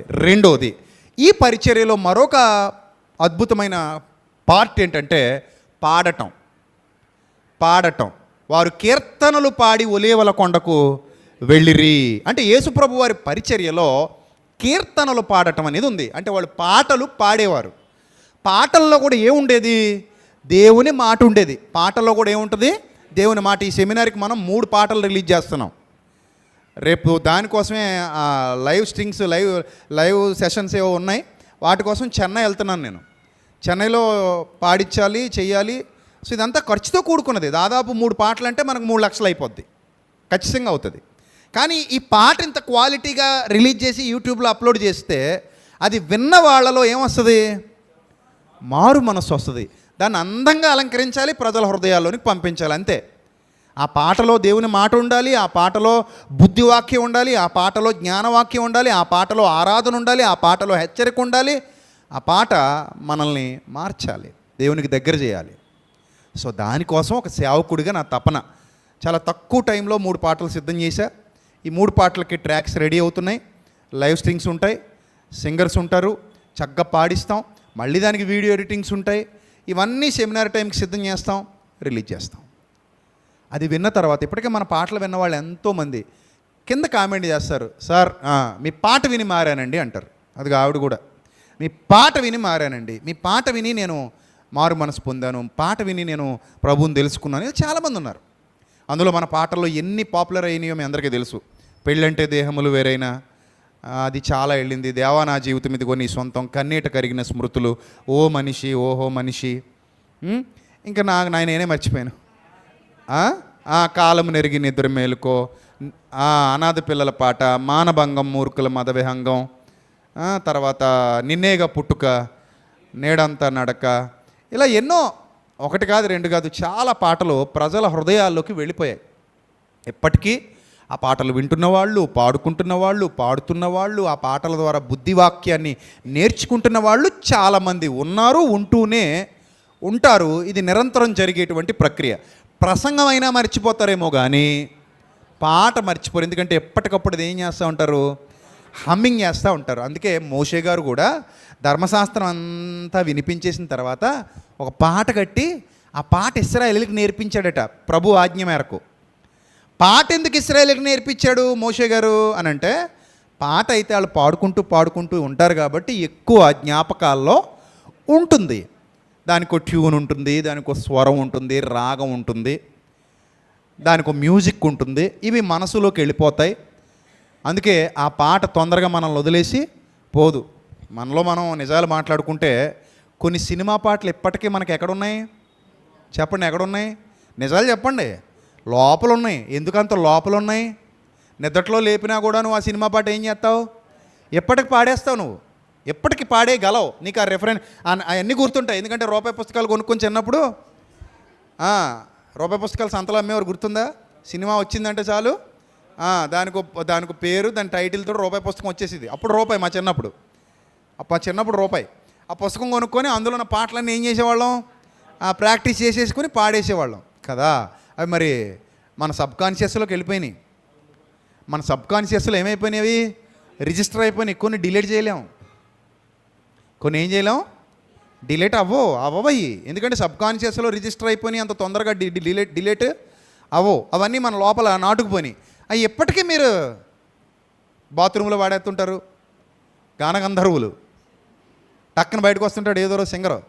రెండోది ఈ పరిచర్యలో మరొక అద్భుతమైన పార్ట్ ఏంటంటే పాడటం. పాడటం. వారు కీర్తనలు పాడి ఒలేవల కొండకు వెళ్ళిరి. అంటే యేసుప్రభు వారి పరిచర్యలో కీర్తనలు పాడటం అనేది ఉంది. అంటే వాళ్ళు పాటలు పాడేవారు. పాటల్లో కూడా ఏముండేది? దేవుని మాట ఉండేది. పాటల్లో కూడా ఏముంటుంది? దేవుని మాట. ఈ సెమినార్కి మనం మూడు పాటలు రిలీజ్ చేస్తున్నాం. రేపు దానికోసమే ఆ, live strings live live sessions ఏవో ఉన్నాయి. వాటి కోసం చెన్నై వెళ్తున్నాను నేను. చెన్నైలో పాడించాలి చేయాలి సో ఇదంతా ఖర్చుతో కూడుకున్నది. దాదాపు మూడు పాటలు అంటే మనకు మూడు లక్షలు అయిపోద్ది. ఖచ్చితంగా అవుతుంది. కానీ ఈ పాట ఇంత క్వాలిటీగా రిలీజ్ చేసి యూట్యూబ్లో అప్లోడ్ చేస్తే అది విన్న వాళ్ళలో ఏమొస్తుంది? మారు మనస్సు వస్తుంది. దాన్ని అందంగా అలంకరించాలి ప్రజల హృదయాల్లోనికి పంపించాలి అంతే. ఆ పాటలో దేవుని మాట ఉండాలి ఆ పాటలో బుద్ధివాక్యం ఉండాలి ఆ పాటలో జ్ఞానవాక్యం ఉండాలి ఆ పాటలో ఆరాధన ఉండాలి ఆ పాటలో హెచ్చరిక ఉండాలి. ఆ పాట మనల్ని మార్చాలి దేవునికి దగ్గర చేయాలి. సో దానికోసం ఒక సేవకుడిగా నా తపన. చాలా తక్కువ టైంలో మూడు పాటలు సిద్ధం చేశా. ఈ మూడు పాటలకి ట్రాక్స్ రెడీ అవుతున్నాయి. లైవ్ స్ట్రింగ్స్ ఉంటాయి సింగర్స్ ఉంటారు చక్కగా పాడిస్తాం. మళ్ళీ దానికి వీడియో ఎడిటింగ్స్ ఉంటాయి. ఇవన్నీ సెమినార్ టైంకి సిద్ధం చేస్తాం రిలీజ్ చేస్తాం. అది విన్న తర్వాత ఇప్పటికే మన పాటలు విన్న వాళ్ళు ఎంతోమంది కింద కామెంట్ చేస్తారు సార్ మీ పాట విని మారానండి అంటారు. అది ఆవిడ కూడా మీ పాట విని మారానండి మీ పాట విని నేను మారు మనసు పొందాను పాట విని నేను ప్రభువుని తెలుసుకున్నాను ఇది చాలామంది ఉన్నారు. అందులో మన పాటల్లో ఎన్ని పాపులర్ అయినాయో మీ అందరికీ తెలుసు. పెళ్ళంటే దేహములు వేరైనా అది చాలా వెళ్ళింది దేవా నా జీవితం ఇదిగో నీ సొంతం కన్నీట కరిగిన స్మృతులు ఓ మనిషి ఓహో మనిషి. ఇంకా నా నా నేనే మర్చిపోయాను. కాలం నెరిగి నిద్ర మేలుకో. ఆ అనాథ పిల్లల పాట మానభంగం మూర్ఖుల మద విహంగం తర్వాత నిన్నేగా పుట్టుక నేడంతా నడక. ఇలా ఎన్నో ఒకటి కాదు రెండు కాదు చాలా పాటలు ప్రజల హృదయాల్లోకి వెళ్ళిపోయాయి. ఎప్పటికీ ఆ పాటలు వింటున్న వాళ్ళు పాడుకుంటున్న వాళ్ళు పాడుతున్న వాళ్ళు ఆ పాటల ద్వారా బుద్ధివాక్యాన్ని నేర్చుకుంటున్న వాళ్ళు చాలామంది ఉన్నారు ఉంటూనే ఉంటారు. ఇది నిరంతరం జరిగేటువంటి ప్రక్రియ. ప్రసంగం అయినా మర్చిపోతారేమో కానీ పాట మర్చిపోరు. ఎందుకంటే ఎప్పటికప్పుడు ఏం చేస్తూ ఉంటారు? హమ్మింగ్ చేస్తూ ఉంటారు. అందుకే మోషే గారు కూడా ధర్మశాస్త్రం అంతా వినిపించేసిన తర్వాత ఒక పాట కట్టి ఆ పాట ఇస్రాయేలీలకు నేర్పించాడట ప్రభు ఆజ్ఞ మేరకు. పాట ఎందుకు ఇస్రాయేల్కి నేర్పించాడు మోషే గారు అని అంటే పాట అయితే వాళ్ళు పాడుకుంటూ పాడుకుంటూ ఉంటారు కాబట్టి ఎక్కువ జ్ఞాపకాల్లో ఉంటుంది. దానికి ట్యూన్ ఉంటుంది దానికి ఒక స్వరం ఉంటుంది రాగం ఉంటుంది దానికి మ్యూజిక్ ఉంటుంది ఇవి మనసులోకి వెళ్ళిపోతాయి. అందుకే ఆ పాట తొందరగా మనల్ని వదిలేసి పోదు. మనలో మనం నిజాలు మాట్లాడుకుంటే కొన్ని సినిమా పాటలు ఇప్పటికీ మనకి ఎక్కడున్నాయి? చెప్పండి ఎక్కడున్నాయి? నిజాలు చెప్పండి. లోపల ఉన్నాయి ఎందుకంత లోపల ఉన్నాయి నిద్రలో లేపినా కూడా నువ్వు ఆ సినిమా పాట ఏం చేస్తావు? ఎప్పటికి పాడేస్తావు నువ్వు. ఎప్పటికి పాడేయగలవు నీకు ఆ రెఫరెన్స్ అవన్నీ గుర్తుంటాయి. ఎందుకంటే రూపాయి పుస్తకాలు కొనుక్కొని చిన్నప్పుడు రూపాయి పుస్తకాలు సంతలో అమ్మేవారు గుర్తుందా? సినిమా వచ్చిందంటే చాలు. దానికి దానికి పేరు దాని టైటిల్తో రూపాయి పుస్తకం వచ్చేసింది. అప్పుడు రూపాయి మా చిన్నప్పుడు. మా చిన్నప్పుడు రూపాయి. ఆ పుస్తకం కొనుక్కొని అందులో ఉన్న పాటలన్నీ ఏం చేసేవాళ్ళం? ప్రాక్టీస్ చేసేసుకుని పాడేసేవాళ్ళం. కదా? అవి మరి మన సబ్ కాన్షియస్లోకి వెళ్ళిపోయినాయి. మన సబ్ కాన్షియస్లో ఏమైపోయినవి రిజిస్టర్ అయిపోయినాయి. కొన్ని డిలీట్ చేయలేం. కొన్ని ఏం చేయలేం? డిలేట్ అవ్వో అవ్వవయి ఎందుకంటే సబ్ కాన్షియస్లో రిజిస్టర్ అయిపోయి అంత తొందరగా డి డిలేట్ అవ్వో. అవన్నీ మన లోపల నాటుకుపోయినాయి. అవి ఎప్పటికీ మీరు బాత్రూంలో వాడేస్తుంటారు? గానగంధర్వులు. టక్కన బయటకు వస్తుంటాడు ఏదో సింగర్.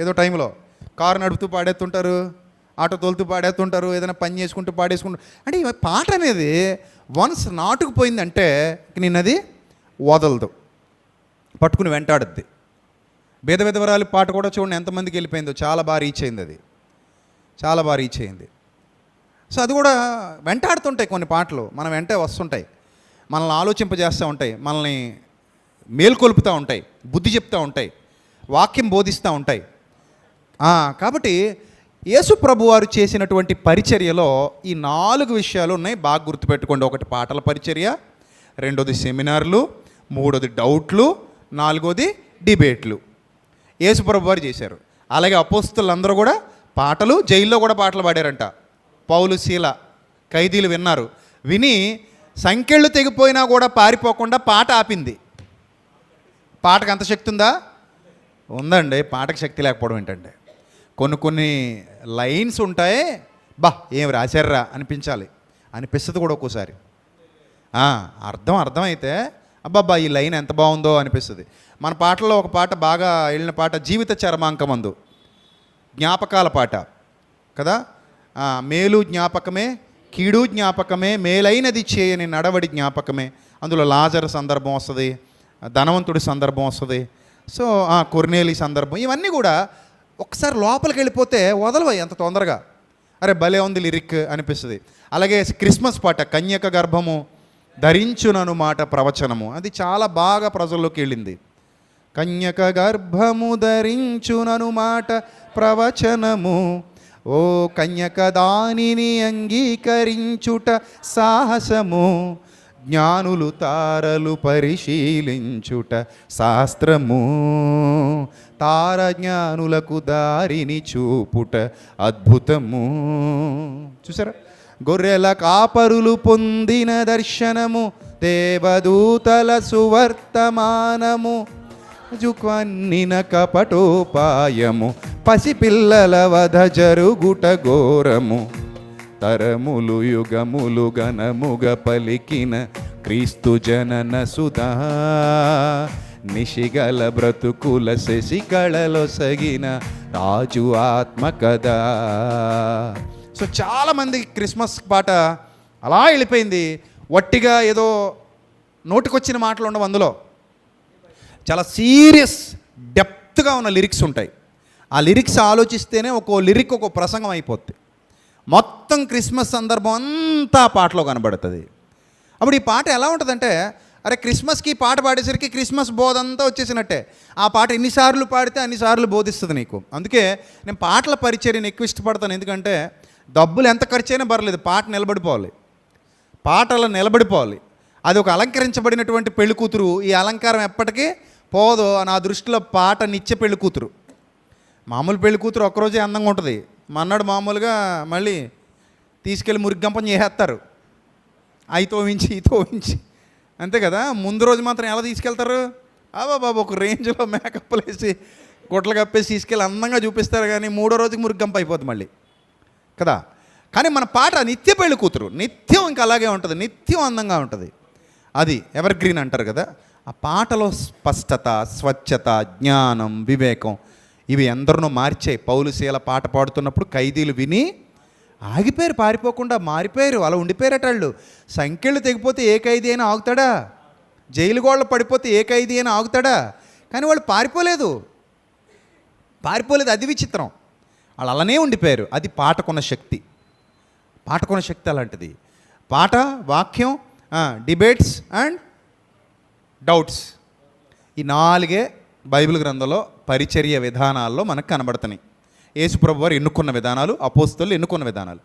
ఏదో టైంలో. కారు నడుపుతూ పాడేస్తుంటారు ఆటో తోలుతూ పాడేస్తుంటారు ఏదైనా పని చేసుకుంటూ పాడేసుకుంటూ. అంటే పాట అనేది వన్స్ నాటుకుపోయిందంటే ఇంక నిన్నది వదలదు. పట్టుకుని వెంటాడుద్ది. బేద విధవరాలు పాట కూడా చూడండి ఎంతమందికి వెళ్ళిపోయిందో. చాలా బాగా రీచ్ అయింది అది. చాలా బాగా రీచ్ అయింది. సో అది కూడా వెంటాడుతుంటాయి కొన్ని పాటలు. మనం వెంటే వస్తుంటాయి. మనల్ని ఆలోచింపజేస్తూ ఉంటాయి. మనల్ని మేల్కొల్పుతూ ఉంటాయి. బుద్ధి చెప్తూ ఉంటాయి. వాక్యం బోధిస్తూ ఉంటాయి. కాబట్టి యేసు ప్రభు వారు చేసినటువంటి పరిచర్యలో ఈ నాలుగు విషయాలు ఉన్నాయి. బాగా గుర్తుపెట్టుకోండి. ఒకటి పాటల పరిచర్య రెండోది సెమినార్లు మూడోది డౌట్లు నాలుగోది డిబేట్లు. యేసుప్రభు వారు చేశారు. అలాగే అపోస్తులందరూ కూడా పాటలు జైల్లో కూడా పాటలు పాడారంట. పౌలు శీల ఖైదీలు విన్నారు. విని సంఖ్యలు తెగిపోయినా కూడా పారిపోకుండా పాట ఆపింది. పాటకు అంత శక్తి ఉందా? ఉందండి. పాటకు శక్తి లేకపోవడం ఏంటంటే కొన్ని కొన్ని లైన్స్ ఉంటాయి. బా ఏం రాశారా అనిపించాలి. అనిపిస్తుంది కూడా ఒక్కోసారి. అర్థం అర్థమైతే అబ్బాబ్బా ఈ లైన్ ఎంత బాగుందో అనిపిస్తుంది. మన పాటల్లో ఒక పాట బాగా వెళ్ళిన పాట జీవిత చర్మాంకమందు. జ్ఞాపకాల పాట. కదా? మేలు జ్ఞాపకమే కీడు జ్ఞాపకమే మేలైనది చేయని నడవడి జ్ఞాపకమే. అందులో లాజర్ సందర్భం వస్తుంది ధనవంతుడి సందర్భం వస్తుంది. సో కొర్నేలి సందర్భం. ఇవన్నీ కూడా ఒకసారి లోపలికి వెళ్ళిపోతే వదలవు ఎంత తొందరగా. అరే భలే ఉంది లిరిక్ అనిపిస్తుంది. అలాగే క్రిస్మస్ పాట కన్యక గర్భము. ధరించునను మాట ప్రవచనము. అది చాలా బాగా ప్రజల్లోకి వెళ్ళింది. కన్యక గర్భము ధరించునను మాట ప్రవచనము. ఓ కన్యక దానిని అంగీకరించుట సాహసము. జ్ఞానులు తారలు పరిశీలించుట శాస్త్రము. తార జ్ఞానులకు దారిని చూపుట అద్భుతము. చూసారా? గొర్రెల కాపరులు పొందిన దర్శనము దేవదూతల సువర్తమానము జుక్వన్నిన కపటోపాయము పసిపిల్లల వధ జరుగుట ఘోరము. తరములు యుగములు గణముగ పలికిన క్రీస్తు జనన సుధా నిశిగల బ్రతుకుల శశికళలో సగిన రాజు ఆత్మ కదా సో చాలామంది క్రిస్మస్ పాట అలా వెళ్ళిపోయింది. వట్టిగా ఏదో నోటికొచ్చిన మాటలు ఉండవు అందులో. చాలా సీరియస్ డెప్త్గా ఉన్న లిరిక్స్ ఉంటాయి. ఆ లిరిక్స్ ఆలోచిస్తేనే ఒక్కో లిరిక్ ఒక్కో ప్రసంగం అయిపోద్ది. మొత్తం క్రిస్మస్ సందర్భం అంతా పాటలో కనబడుతుంది. అప్పుడు ఈ పాట ఎలా ఉంటుందంటే అరే క్రిస్మస్కి ఈ పాట పాడేసరికి క్రిస్మస్ బోధ అంతా వచ్చేసినట్టే. ఆ పాట ఎన్నిసార్లు పాడితే అన్నిసార్లు బోధిస్తుంది నీకు. అందుకే నేను పాటల పరిచర్యను ఎక్కువ ఇష్టపడతాను. ఎందుకంటే డబ్బులు ఎంత ఖర్చు అయినా పర్లేదు పాట నిలబడిపోవాలి. పాట అలా నిలబడిపోవాలి. అది ఒక అలంకరించబడినటువంటి పెళ్ళి కూతురు ఈ అలంకారం ఎప్పటికీ పోదు నా దృష్టిలో పాట నిత్య పెళ్ళి కూతురు. మామూలు పెళ్ళి కూతురు ఒక్కరోజే అందంగా ఉంటుంది. మన్నాడు మామూలుగా మళ్ళీ తీసుకెళ్ళి మురిగ్గంపం చేసేస్తారు. అయి తోవించి ఈ తోవించి అంతే కదా? ముందు రోజు మాత్రం ఎలా తీసుకెళ్తారు? అబ్బా బాబు ఒక రేంజ్లో మేకప్లు వేసి గుట్టలు కప్పేసి తీసుకెళ్ళి అందంగా చూపిస్తారు కానీ మూడో రోజుకి మురిగ్గంప అయిపోద్ది మళ్ళీ. కదా? కానీ మన పాట నిత్య పెళ్ళి కూతురు. నిత్యం ఇంకా అలాగే ఉంటుంది. నిత్యం అందంగా ఉంటుంది. అది ఎవర్ గ్రీన్ అంటారు కదా? ఆ పాటలో స్పష్టత స్వచ్ఛత జ్ఞానం వివేకం ఇవి ఎందరినో మార్చాయి. పౌలుశీల పాట పాడుతున్నప్పుడు ఖైదీలు విని ఆగిపోయారు పారిపోకుండా మారిపోయారు. అలా ఉండిపోయారట వాళ్ళు. సంఖ్యలు తెగిపోతే ఏ ఖైదీ అయినా ఆగుతాడా? జైలు గోళ్ళ పడిపోతే ఏ ఖైదీ అయినా ఆగుతాడా? కానీ వాళ్ళు పారిపోలేదు. పారిపోలేదు అది విచిత్రం. వాళ్ళు అలానే ఉండిపోయారు. అది పాటకున్న శక్తి. పాటకున్న శక్తి అలాంటిది. పాట వాక్యం డిబేట్స్ అండ్ డౌట్స్. ఈ నాలుగే బైబిల్ గ్రంథంలో పరిచర్య విధానాల్లో మనకు కనబడుతున్నాయి. యేసుప్రభు వారు ఎన్నుకున్న విధానాలు అపోస్తులు ఎన్నుకున్న విధానాలు.